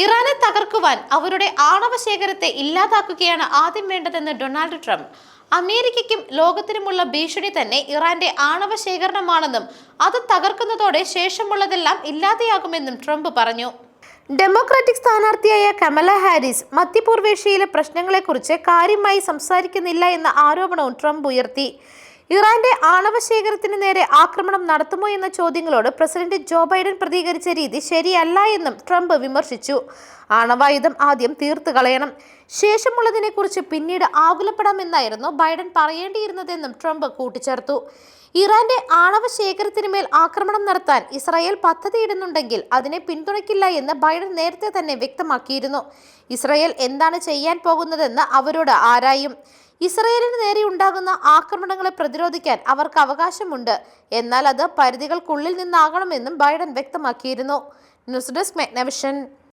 ഇറാനെ തകർക്കുവാൻ അവരുടെ ആണവ ശേഖരത്തെ ഇല്ലാതാക്കുകയാണ് ആദ്യം വേണ്ടതെന്ന് ഡൊണാൾഡ് ട്രംപ്. അമേരിക്കയ്ക്കും ലോകത്തിനുമുള്ള ഭീഷണി തന്നെ ഇറാന്റെ ആണവ ശേഖരണമാണെന്നും അത് തകർക്കുന്നതോടെ ശേഷമുള്ളതെല്ലാം ഇല്ലാതെയാകുമെന്നും ട്രംപ് പറഞ്ഞു. ഡെമോക്രാറ്റിക് സ്ഥാനാർത്ഥിയായ കമല ഹാരിസ് മധ്യപൂർവേഷ്യയിലെ പ്രശ്നങ്ങളെക്കുറിച്ച് കാര്യമായി സംസാരിക്കുന്നില്ല എന്ന ആരോപണവും ട്രംപ് ഉയർത്തി. ഇറാന്റെ ആണവ ശേഖരത്തിന് നേരെ ആക്രമണം നടത്തുമോ എന്ന ചോദ്യങ്ങളോട് പ്രസിഡന്റ് ജോ ബൈഡൻ പ്രതികരിച്ച രീതി ശരിയല്ല എന്നും ട്രംപ് വിമർശിച്ചു. ആണവായുധം ആദ്യം തീർത്തു കളയണം. ശേഷമുള്ളതിനെക്കുറിച്ച് പിന്നീട് ആകുലപ്പെടാമെന്നായിരുന്നു ബൈഡൻ പറയേണ്ടിയിരുന്നതെന്നും ട്രംപ് കൂട്ടിച്ചേർത്തു. ഇറാന്റെ ആണവ ശേഖരത്തിന് മേൽ ആക്രമണം നടത്താൻ ഇസ്രായേൽ പദ്ധതിയിടുന്നുണ്ടെങ്കിൽ അതിനെ പിന്തുണയ്ക്കില്ല എന്ന് ബൈഡൻ നേരത്തെ തന്നെ വ്യക്തമാക്കിയിരുന്നു. ഇസ്രായേൽ എന്താണ് ചെയ്യാൻ പോകുന്നതെന്ന് അവരോട് ആരായും ഇസ്രയേലിന് നേരെ ഉണ്ടാകുന്ന ആക്രമണങ്ങളെ പ്രതിരോധിക്കാൻ അവർക്ക് അവകാശമുണ്ട്. എന്നാൽ അത് പരിധികൾക്കുള്ളിൽ നിന്നാകണമെന്നും ബൈഡൻ വ്യക്തമാക്കിയിരുന്നു. News desk മെഗ്നവിഷൻ.